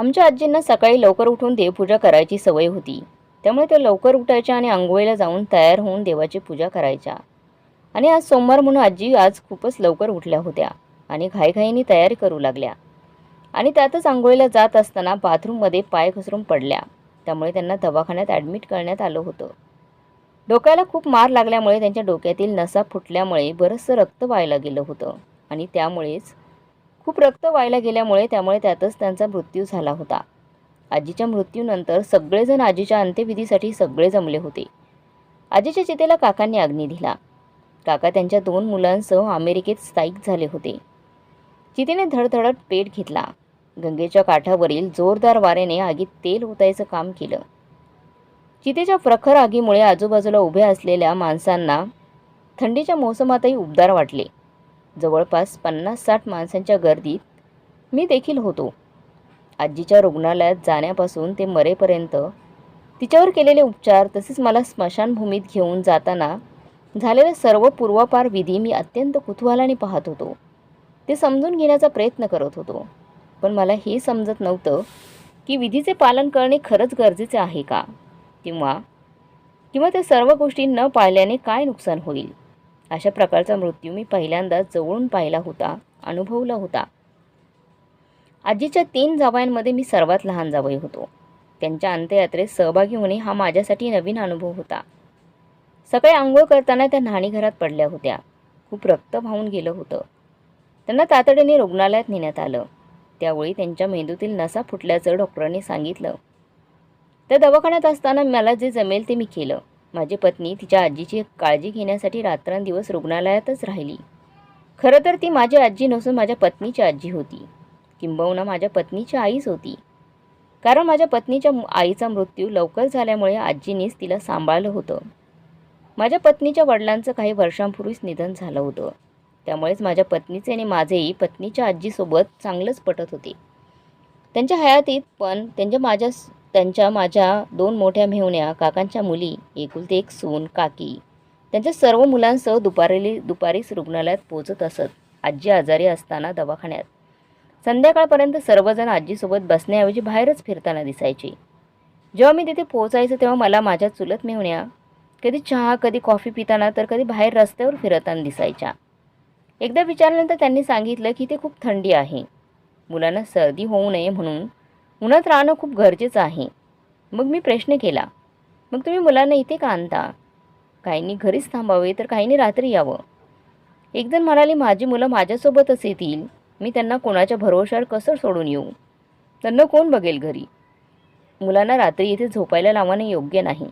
आमच्या आजींना सकाळी लवकर उठून देवपूजा करायची सवय होती. त्यामुळे त्या लवकर उठायच्या आणि आंघोळीला जाऊन तयार होऊन देवाची पूजा करायच्या. आणि आज सोमवार म्हणून आजी आज खूपच लवकर उठल्या होत्या आणि घाईघाईने तयारी करू लागल्या. आणि त्यातच आंघोळीला जात असताना बाथरूममध्ये पाय घसरून पडल्या. त्यामुळे त्यांना दवाखान्यात ॲडमिट करण्यात आलं होतं. डोक्याला खूप मार लागल्यामुळे त्यांच्या डोक्यातील नसा फुटल्यामुळे बरंचसं रक्त व्हायला गेलं होतं. आणि त्यामुळेच खूप रक्त व्हायला गेल्यामुळे त्यामुळे त्यातच त्यांचा मृत्यू झाला होता. आजीच्या मृत्यूनंतर सगळेजण आजीच्या अंत्यविधीसाठी सगळे जमले होते. आजीच्या चितेला काकांनी अग्नी दिला. काका त्यांच्या दोन मुलांसह अमेरिकेत स्थायिक झाले होते. चितेने धडधडत पेट घेतला. गंगेच्या काठावरील जोरदार वाऱ्याने आगीत तेल ओतायचं काम केलं. चितेच्या प्रखर आगीमुळे आजूबाजूला उभ्या असलेल्या माणसांना थंडीच्या मोसमातही उबदार वाटले. जवळपास पन्नास साठ माणसांच्या गर्दीत मी देखील होतो. आजीच्या रुग्णालयात जाण्यापासून ते मरेपर्यंत तिच्यावर केलेले उपचार तसेच मला स्मशानभूमीत घेऊन जाताना झालेले सर्व पूर्वापार विधी मी अत्यंत कुतूहलाने पाहत होतो. ते समजून घेण्याचा प्रयत्न करत होतो. पण मला हे समजत नव्हतं की विधीचे पालन करणे खरंच गरजेचे आहे का? किंवा किंवा त्या सर्व गोष्टी न पाळल्याने काय नुकसान होईल? अशा प्रकारचा मृत्यू मी पहिल्यांदा जवळून पाहिला होता अनुभवला होता. आजीच्या तीन जावयांमध्ये मी सर्वात लहान जावई होतो. त्यांच्या अंत्ययात्रेत सहभागी होणे हा माझ्यासाठी नवीन अनुभव होता. सकाळी आंघोळ करताना त्या न्हाणीघरात पडल्या होत्या. खूप रक्त वाहून गेलं होतं. त्यांना तातडीने रुग्णालयात नेण्यात आलं. त्यावेळी त्यांच्या मेंदूतील नसा फुटल्याचं डॉक्टरांनी सांगितलं. त्या दवाखान्यात असताना मला जे जमेल ते मी केलं. माझी पत्नी तिच्या आजीची काळजी घेण्यासाठी रात्रंदिवस रुग्णालयातच राहिली. खरं तर ती माझी आजी नसून माझ्या पत्नीची आजी होती. किंबहुना माझ्या पत्नीची आईच होती. कारण माझ्या पत्नीच्या आईचा मृत्यू लवकर झाल्यामुळे आजीनेच तिला सांभाळलं होतं. माझ्या पत्नीच्या वडिलांचं काही वर्षांपूर्वीच निधन झालं होतं. त्यामुळेच माझ्या पत्नीचे आणि माझेही पत्नीच्या आजीसोबत चांगलंच पटत होते. त्यांच्या हयातीत पण त्यांच्या माझ्या त्यांच्या माझ्या दोन मोठ्या मेहुण्या काकांच्या मुली एकुलते एक सून काकी. त्यांच्या सर्व मुलांसह दुपारी दुपारीच रुग्णालयात पोचत असत आजी आजारी असताना दवाखान्यात. संध्याकाळपर्यंत सर्वजण आजीसोबत बसण्याऐवजी बाहेरच फिरताना दिसायचे. जेव्हा मी तिथे पोहोचायचं तेव्हा मला माझ्या चुलत मेहुण्या कधी चहा कधी कॉफी पिताना तर कधी बाहेर रस्त्यावर फिरताना दिसायच्या. एकदा विचारल्यानंतर त्यांनी सांगितलं की ते खूप थंडी आहे. मुलांना सर्दी होऊ नये म्हणून उन्हात राहणं खूप गरजेचं आहे. मग मी प्रश्न केला मग तुम्ही मुलांना इथे का आणता? काहींनी घरीच थांबावे तर काहींनी रात्री यावं. एकजण म्हणाले माझी मुलं माझ्यासोबतच येतील. मी त्यांना कोणाच्या भरोशावर कसं सोडून येऊ? त्यांना कोण बघेल घरी? मुलांना रात्री इथे झोपायला लावणं योग्य नाही.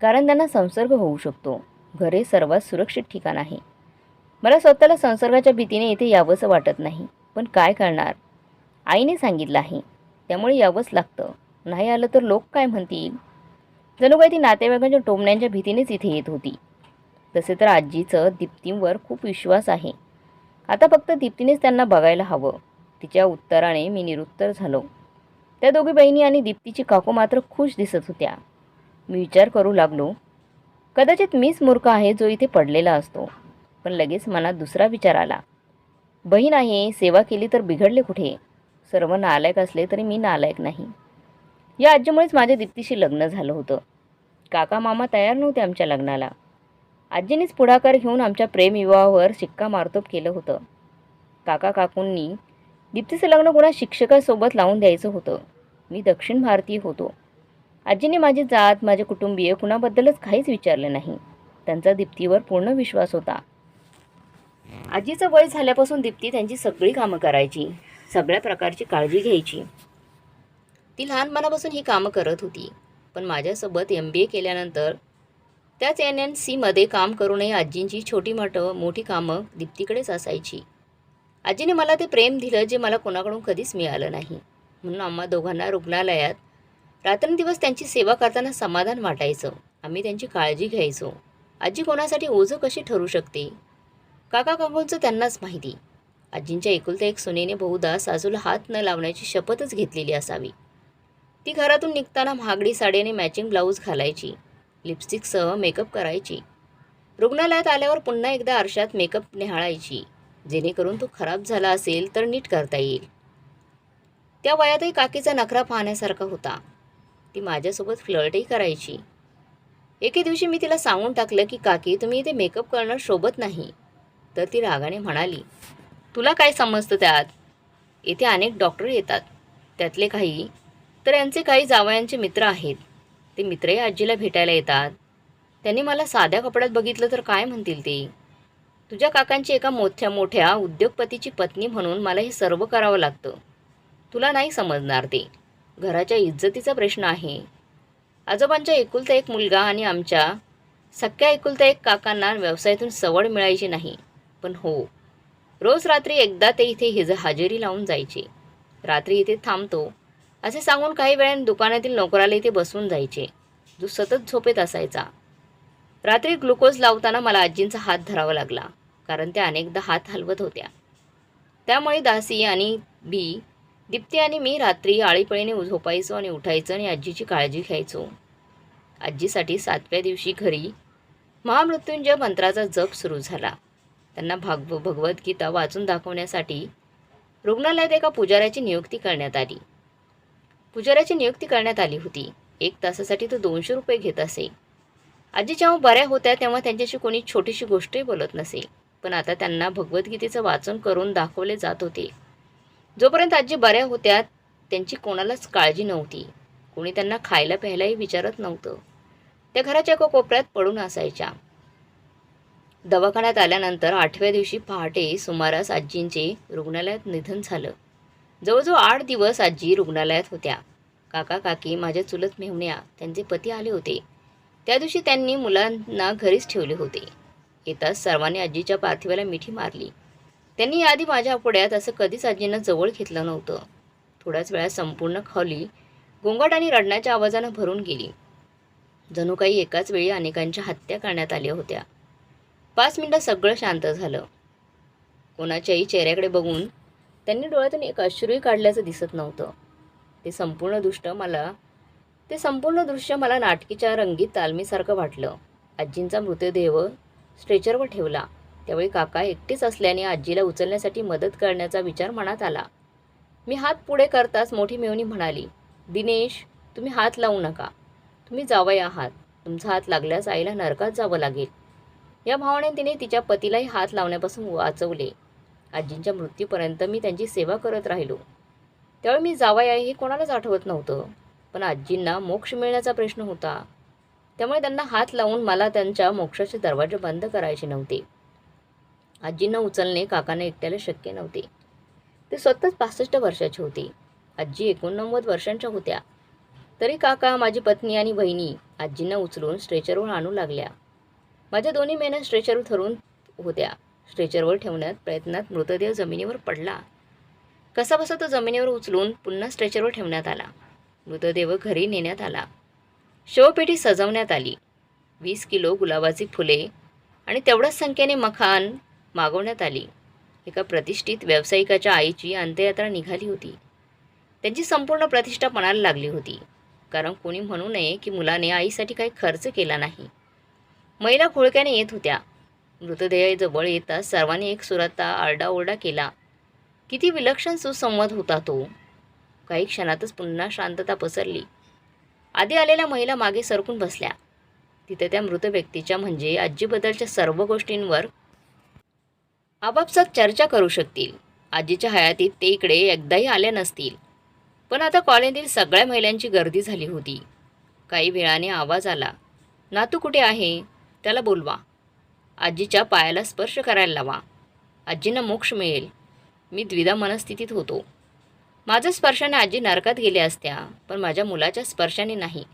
कारण त्यांना संसर्ग होऊ शकतो. घर हे सर्वात सुरक्षित ठिकाण आहे. मला स्वतःला संसर्गाच्या भीतीने इथे यावंसं वाटत नाही. पण काय करणार? आईने सांगितलं आहे. त्यामुळे यावंच लागतं. नाही आलं तर लोक काय म्हणतील? जणू काही ती नातेवाईकांच्या टोमण्यांच्या भीतीनेच इथे येत होती. तसे तर आजीचं दीप्तींवर खूप विश्वास आहे. आता फक्त दीप्तीनेच त्यांना बघायला हवं. तिच्या उत्तराने मी निरुत्तर झालो. त्या दोघी बहिणी आणि दीप्तीची काकू मात्र खुश दिसत होत्या. मी विचार करू लागलो कदाचित मीच मूर्ख आहे जो इथे पडलेला असतो. पण लगेच मनात दुसरा विचार आला बहीण आहे सेवा केली तर बिघडले कुठे? सर्व नालायक असले तरी मी नालायक नाही. या आजीमुळेच माझ्या दीप्तीशी लग्न झालं होतं. काका मामा तयार नव्हते आमच्या लग्नाला. आजीनेच पुढाकार घेऊन आमच्या प्रेमविवाहावर शिक्का मारतोप केलं होतं. काका काकूंनी दीप्तीचं लग्न कोणा शिक्षकासोबत लावून द्यायचं होतं. मी दक्षिण भारतीय होतो. आजीने माझी जात माझे कुटुंबीय कुणाबद्दलच काहीच विचारलं नाही. त्यांचा दीप्तीवर पूर्ण विश्वास होता. आजीचं वय झाल्यापासून दीप्ती त्यांची सगळी कामं करायची. सगळ्या प्रकारची काळजी घ्यायची. ती लहानपणापासून ही कामं करत होती. पण माझ्यासोबत एम बी ए केल्यानंतर त्याच एन एन सीमध्ये काम करूनही आजींची छोटी मोठं मोठी कामं दीप्तीकडेच असायची. आजीने मला ते प्रेम दिलं जे मला कोणाकडून कधीच मिळालं नाही. म्हणून आम्हा दोघांना रुग्णालयात रात्रंदिवस त्यांची सेवा करताना समाधान वाटायचं. आम्ही त्यांची काळजी घ्यायचो. आजी कोणासाठी ओझं कशी ठरू शकते? काका काकूंचं त्यांनाच माहिती. आजींच्या एकुलत्या एक सुनेने बहुधा सासूला हात न लावण्याची शपथच घेतलेली असावी. ती घरातून निघताना महागडी साडीने मॅचिंग ब्लाऊज घालायची लिपस्टिकसह मेकअप करायची. रुग्णालयात आल्यावर पुन्हा एकदा आरशात मेकअप निहाळायची जेणेकरून तो खराब झाला असेल तर नीट करता येईल. त्या वयातही काकीचा नखरा पाहण्यासारखा होता. ती माझ्यासोबत फ्लर्टही करायची. एके दिवशी मी तिला सांगून टाकलं की काकी तुम्ही इथे मेकअप करणं शोभत नाही. तर ती रागाने म्हणाली तुला काय समजतं त्यात? येथे अनेक डॉक्टर येतात. त्यातले काही तर यांचे काही जावयांचे मित्र आहेत. ते मित्रही आजीला भेटायला येतात. त्यांनी मला साध्या कपड्यात बघितलं तर काय म्हणतील ते? तुझ्या काकांची एका मोठ्या मोठ्या उद्योगपतीची पत्नी म्हणून मला हे सर्व करावं लागतं. तुला नाही समजणार ते. घराच्या इज्जतीचा प्रश्न आहे. आजोबांच्या एकुलता एक मुलगा आणि आमच्या सख्या एकुलता एक काकांना व्यवसायातून सवड मिळायची नाही. पण हो रोज रात्री एकदा ते इथे हिज हजेरी लावून जायचे. रात्री इथे थांबतो. असे सांगून काही वेळाने दुकानातील नोकराला इथे बसून जायचे. जो सतत झोपेत असायचा. रात्री ग्लुकोज लावताना मला आजींचा हात धरावा लागला कारण त्या अनेकदा हात हलवत होत्या. त्यामुळे दासी आणि बी दीप्ती आणि मी रात्री आळीपळीने झोपायचो आणि उठायचो आणि आजीची काळजी घ्यायचो. आजीसाठी सातव्या दिवशी घरी महामृत्युंजय मंत्राचा जप सुरू झाला. त्यांना भागव भगवद्गीता वाचून दाखवण्यासाठी रुग्णालयात एका पुजाऱ्याची नियुक्ती करण्यात आली. पुजाऱ्याची नियुक्ती करण्यात आली होती. एक तासासाठी तो दोनशे रुपये घेत असे. आजी जेव्हा बऱ्या होत्या तेव्हा त्यांच्याशी कोणी छोटीशी गोष्टही बोलत नसे. पण आता त्यांना भगवद्गीतेचं वाचन करून दाखवले जात होते. जोपर्यंत आजी बऱ्या होत्या त्यांची कोणालाच काळजी नव्हती. कोणी त्यांना खायला प्यायलाही विचारत नव्हतं. त्या घराच्या एका कोपऱ्यात पडून असायच्या. दवाखान्यात आल्यानंतर आठव्या दिवशी पहाटे सुमारास आजींचे रुग्णालयात निधन झालं. जवळजवळ आठ दिवस आजी रुग्णालयात होत्या. काका काकी माझ्या चुलत मेहुण्या त्यांचे पती आले होते. त्या दिवशी त्यांनी मुलांना घरीच ठेवले होते. येताच सर्वांनी आजीच्या पार्थिवाला मिठी मारली. त्यांनी आधी माझ्या पुढ्यात असं कधीच आजींना जवळ घेतलं नव्हतं. थोड्याच वेळात संपूर्ण खोली गोंगाट आणि रडण्याच्या आवाजानं भरून गेली. जणू काही एकाच वेळी अनेकांच्या हत्या करण्यात आल्या होत्या. पाच मिनटं सगळं शांत झालं. कोणाच्याही चेहऱ्याकडे बघून त्यांनी डोळ्यातून एक अश्रूही काढल्याचं दिसत नव्हतं. ते संपूर्ण दृष्ट मला ते संपूर्ण दृश्य मला नाटकीच्या रंगीत तालमीसारखं वाटलं. आजींचा मृतदेह स्ट्रेचरवर ठेवला. त्यावेळी काका एकटीच असल्याने आजीला उचलण्यासाठी मदत करण्याचा विचार मनात आला. मी हात पुढे करताच मोठी मेवणी म्हणाली दिनेश तुम्ही हात लावू नका. तुम्ही जावई आहात. तुमचा हात लागल्यास आईला नरकात जावं लागेल. या भावाने तिने तिच्या पतीलाही हात लावण्यापासून वाचवले. आजींच्या मृत्यूपर्यंत मी त्यांची सेवा करत राहिलो. त्यावेळी मी जावाय आहे हे कोणालाच आठवत नव्हतं पण आजींना मोक्ष मिळण्याचा प्रश्न होता. त्यामुळे त्यांना हात लावून मला त्यांच्या मोक्षाचे दरवाजे बंद करायचे नव्हते. आजींना उचलणे काकांना एकट्याला शक्य नव्हते. ते स्वतःच पासष्ट वर्षाचे होते. आजी एकोणनव्वद वर्षांच्या होत्या. तरी काका माझी पत्नी आणि बहिणी आजींना उचलून स्ट्रेचरवर आणू लागल्या. माझ्या दोन्ही मेहनत स्ट्रेचरवर धरून होत्या. स्ट्रेचरवर ठेवण्यात प्रयत्नात मृतदेह जमिनीवर पडला. कसाबसा तो जमिनीवर उचलून पुन्हा स्ट्रेचरवर ठेवण्यात आला. मृतदेह घरी नेण्यात आला. शवपेटी सजवण्यात आली. वीस किलो गुलाबाची फुले आणि तेवढ्याच संख्येने मखान मागवण्यात आली. एका प्रतिष्ठित व्यावसायिकाच्या आईची अंत्ययात्रा निघाली होती. त्यांची संपूर्ण प्रतिष्ठा पणाला लागली होती. कारण कोणी म्हणू नये की मुलाने आईसाठी काही खर्च केला नाही. महिला खोळक्याने येत होत्या. मृतदेह जवळ येताच सर्वांनी एक सुराता आरडाओरडा केला. किती विलक्षण सुसंवाद होता तो. काही क्षणातच पुन्हा शांतता पसरली. आधी आलेल्या महिला मागे सरकून बसल्या. तिथे त्या मृत व्यक्तीच्या म्हणजे आजीबद्दलच्या सर्व गोष्टींवर आपापसात चर्चा करू शकतील. आजीच्या हयातीत ते इकडे एकदाही आल्या नसतील. पण आता कॉलनीतील सगळ्या महिलांची गर्दी झाली होती. काही वेळाने आवाज आला. नातू कुठे आहे? त्याला बोलवा. आजीच्या पायाला स्पर्श करायला लावा. आजींना मोक्ष मिळेल. मी द्विधा मनस्थितीत होतो. माझ्या स्पर्शाने आजी नरकात गेल्या असत्या पण माझ्या मुलाच्या स्पर्शाने नाही.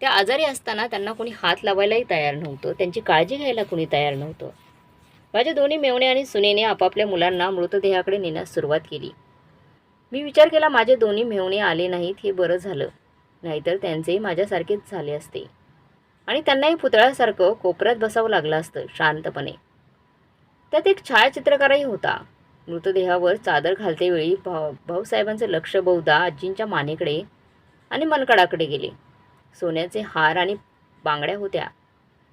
त्या आजारी असताना त्यांना कोणी हात लावायलाही तयार नव्हतं. त्यांची काळजी घ्यायला कोणी तयार नव्हतं. माझ्या दोन्ही मेवणे आणि सुनेने आपापल्या मुलांना मृतदेहाकडे नेण्यास सुरुवात केली. मी विचार केला माझे दोन्ही मेवणे आले नाहीत हे बरं झालं. नाहीतर त्यांचेही माझ्यासारखेच झाले असते. आणि त्यांनाही पुतळ्यासारखं कोपऱ्यात बसावं लागलं असतं शांतपणे. त्यात एक छायाचित्रकारही होता. मृतदेहावर चादर घालतेवेळी भाऊ भाऊसाहेबांचं लक्ष बहुधा आजींच्या मानेकडे आणि मनकडाकडे गेले. सोन्याचे हार आणि बांगड्या होत्या.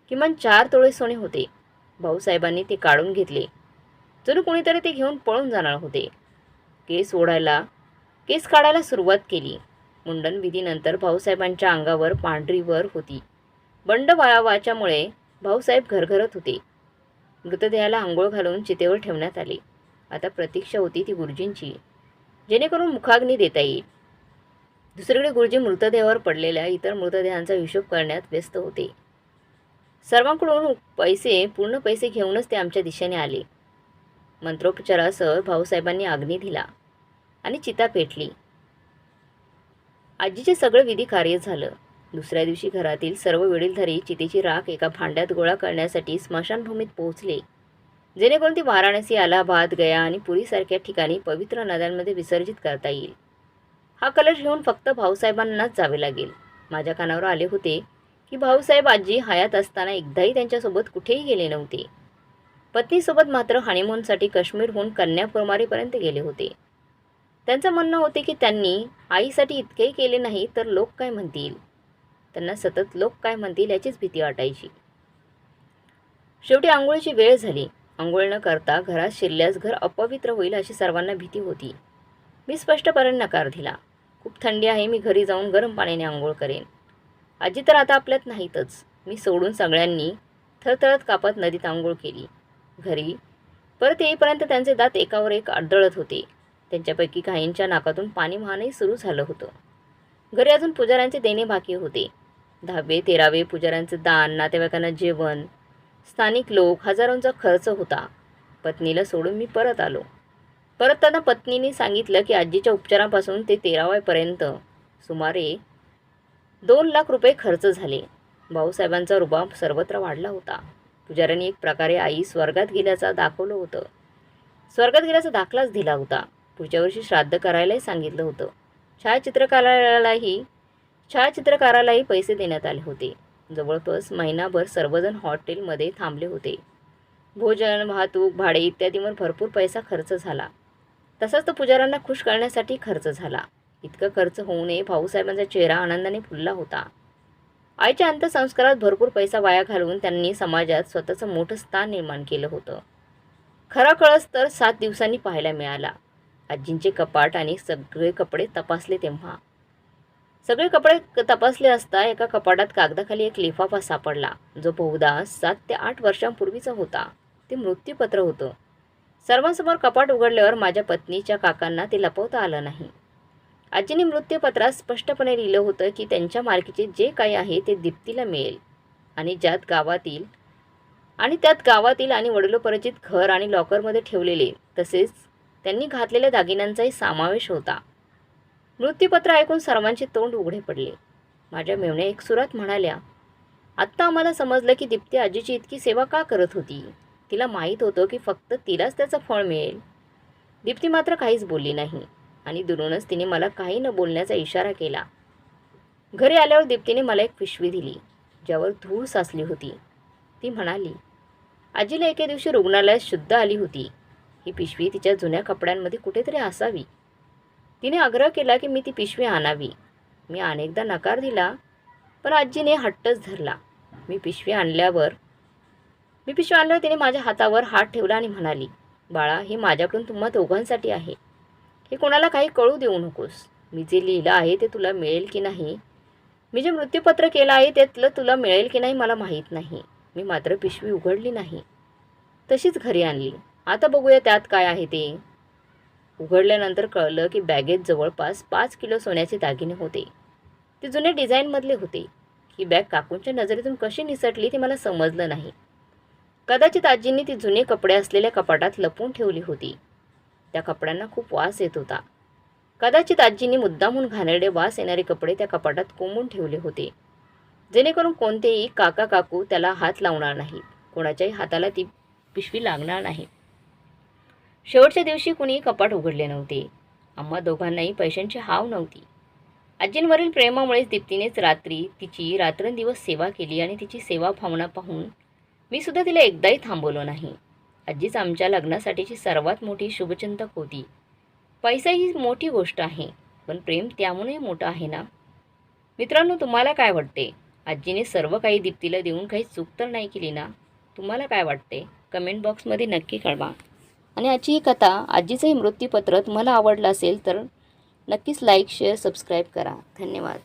किमान चार तोळे सोने होते. भाऊसाहेबांनी ते काढून घेतले. जणू कोणीतरी ते घेऊन पळून जाणार होते. केस ओढायला केस काढायला सुरुवात केली. मुंडन विधीनंतर भाऊसाहेबांच्या अंगावर पांढरी वर होती. बंड वाळावाच्यामुळे भाऊसाहेब घरघरत होते. मृतदेहाला आंघोळ घालून चितेवर ठेवण्यात आले. आता प्रतीक्षा होती ती गुरुजींची जेणेकरून मुखाग्नी देता येईल. दुसरीकडे गुरुजी मृतदेहावर पडलेल्या इतर मृतदेहांचा हिशोब करण्यात व्यस्त होते. सर्वांकडून पैसे पूर्ण पैसे घेऊनच ते आमच्या दिशेने आले. मंत्रोपचारासह भाऊसाहेबांनी अग्नी दिला आणि चिता पेटली. आजीचे सगळं विधी कार्य झालं. दुसऱ्या दिवशी घरातील सर्व वडीलधारी चितेची राख एका भांड्यात गोळा करण्यासाठी स्मशानभूमीत पोहोचले. जेणेकरून ती वाराणसी अलाहाबाद गया आणि पुरीसारख्या ठिकाणी पवित्र नद्यांमध्ये विसर्जित करता येईल. हा कलश घेऊन फक्त भाऊसाहेबांनाच जावे लागेल. माझ्या कानावर आले होते की भाऊसाहेब आजी हयात असताना एकदाही त्यांच्यासोबत कुठेही गेले नव्हते. पत्नीसोबत मात्र हनीमूनसाठी काश्मीरहून कन्याकुमारीपर्यंत गेले होते. त्यांचं म्हणणं होते की त्यांनी आईसाठी इतकेही केले नाही तर लोक काय म्हणतील? त्यांना सतत लोक काय म्हणतील याचीच भीती वाटायची. शेवटी आंघोळीची वेळ झाली. आंघोळ न करता घरात शिरल्यास घर अपवित्र होईल अशी सर्वांना भीती होती. मी स्पष्टपणे नकार दिला. खूप थंडी आहे मी घरी जाऊन गरम पाण्याने आंघोळ करेन. आजी तर आता आपल्यात नाहीतच. मी सोडून सगळ्यांनी थरथरत कापत नदीत आंघोळ केली. घरी परत येईपर्यंत त्यांचे दात एकावर एक आढळत होते. त्यांच्यापैकी काहींच्या नाकातून पाणी वाहनही सुरू झालं होतं. घरी अजून पुजाऱ्यांचे देणे बाकी होते. दहावे तेरावे पुजाऱ्यांचं दान नातेवाईकांना जेवण. स्थानिक लोक हजारोंचा खर्च होता. पत्नीला सोडून मी परत आलो. परतताना पत्नीने सांगितलं की आजीच्या उपचारापासून ते तेराव्यापर्यंत सुमारे दोन लाख रुपये खर्च झाले. भाऊसाहेबांचा रुबाब सर्वत्र वाढला होता. पुजाऱ्यांनी एक प्रकारे आई स्वर्गात गेल्याचा दाखवलं होतं. स्वर्गात गेल्याचा दाखलाच दिला होता. पुढच्या वर्षी श्राद्ध करायलाही सांगितलं होतं. छायाचित्रकारालाही छायाचित्रकारालाही पैसे देण्यात आले होते. जवळपास महिनाभर सर्वजण हॉटेलमध्ये थांबले होते. भोजन वाहतूक भाडे इत्यादीवर भरपूर पैसा खर्च झाला. तसाच तो पुजाऱ्यांना खुश करण्यासाठी खर्च झाला. इतकं खर्च होऊ नये भाऊसाहेबांचा चेहरा आनंदाने फुलला होता. आईच्या अंत्यसंस्कारात भरपूर पैसा वाया घालवून त्यांनी समाजात स्वतःचं मोठं स्थान निर्माण केलं होतं. खरा कळस तर सात दिवसांनी पाहायला मिळाला. आजींचे कपाट आणि सगळे कपडे तपासले तेव्हा. सगळे कपडे तपासले असता एका कपाटात कागदाखाली एक लिफाफा सापडला. जो बहुधा सात ते आठ वर्षांपूर्वीचा होता. ते मृत्यूपत्र होतं. सर्वांसमोर कपाट उघडल्यावर माझ्या पत्नीच्या काकांना ते लपवता आलं नाही. आजीने मृत्यूपत्रात स्पष्टपणे लिहिलं होतं की त्यांच्या मालकीचे जे काही आहे ते दीप्तीला मिळेल. आणि ज्यात गावातील आणि त्यात गावातील आणि वडिलोपरिचित घर आणि लॉकरमध्ये ठेवलेले. तसेच त्यांनी घातलेल्या दागिन्यांचाही समावेश होता. मृत्यूपत्र ऐकून सर्वांचे तोंड उघडे पडले. माझ्या मेवण्या एक सुरात म्हणाल्या आत्ता आम्हाला समजलं की दीप्ती आजीची इतकी सेवा का करत होती? तिला माहीत होतं की फक्त तिलाच त्याचं फळ मिळेल. दीप्ती मात्र काहीच बोलली नाही आणि दुरूनच तिने मला काही न बोलण्याचा इशारा केला. घरी आल्यावर दीप्तीने मला एक पिशवी दिली ज्यावर धूळ साचली होती. ती म्हणाली आजीला एके दिवशी रुग्णालयात शुद्ध आली होती. ही पिशवी तिच्या जुन्या कपड्यांमध्ये कुठेतरी असावी. तिने आग्रह केला की मी ती पिशवी आणावी. मी अनेकदा नकार दिला पण आजीने हट्टच धरला. मी पिशवी आणल्यावर मी पिशवी आणल्यावर तिने माझ्या हातावर हात ठेवला आणि म्हणाली बाळा हे माझ्याकडून तुम्हा दोघांसाठी आहे. हे कोणाला काही कळू देऊ नकोस. मी जे लिहिलं आहे ते तुला मिळेल की नाही? मी जे मृत्यूपत्र केलं आहे त्यातलं तुला मिळेल की नाही मला माहीत नाही. मी मात्र पिशवी उघडली नाही. तशीच घरी आणली. आता बघूया त्यात काय आहे ते. उघडल्यानंतर कळलं की बॅगेत जवळपास पाच किलो सोन्याचे दागिने होते. ते जुने डिझाईनमधले होते. ही बॅग काकूंच्या नजरेतून कशी निसटली ते मला समजलं नाही. कदाचित आजींनी ती जुने कपडे असलेल्या कपाटात लपवून ठेवली होती. त्या कपड्यांना खूप वास येत होता. कदाचित आजींनी मुद्दामून घाणेरडे वास येणारे कपडे त्या कपाटात कोंबून ठेवले होते. जेणेकरून कोणतेही काका काकू त्याला हात लावणार नाहीत. कोणाच्याही हाताला ती पिशवी लागणार नाही. शेवटच्या दिवशी कुणी कपाट उघडले नव्हते. आम्हा दोघांनाही पैशांची हाव नव्हती. आजींवरील प्रेमामुळेच दीप्तीनेच रात्री तिची रात्रंदिवस सेवा केली आणि तिची सेवा भावना पाहून मी सुद्धा तिला एकदाही थांबवलो नाही. आजीच आमच्या लग्नासाठीची सर्वात मोठी शुभचिंतक होती. पैसा ही मोठी गोष्ट आहे पण प्रेम त्यामुळे मोठं आहे ना? मित्रांनो तुम्हाला काय वाटते? आजीने सर्व काही दीप्तीला देऊन काही चूक तर नाही केली ना? तुम्हाला काय वाटते? कमेंट बॉक्समध्ये नक्की कळवा. आणि आजची ही कथा आजीचंही मृत्यूपत्र मला आवडलं असेल तर नक्कीच लाईक शेअर सबस्क्राईब करा. धन्यवाद.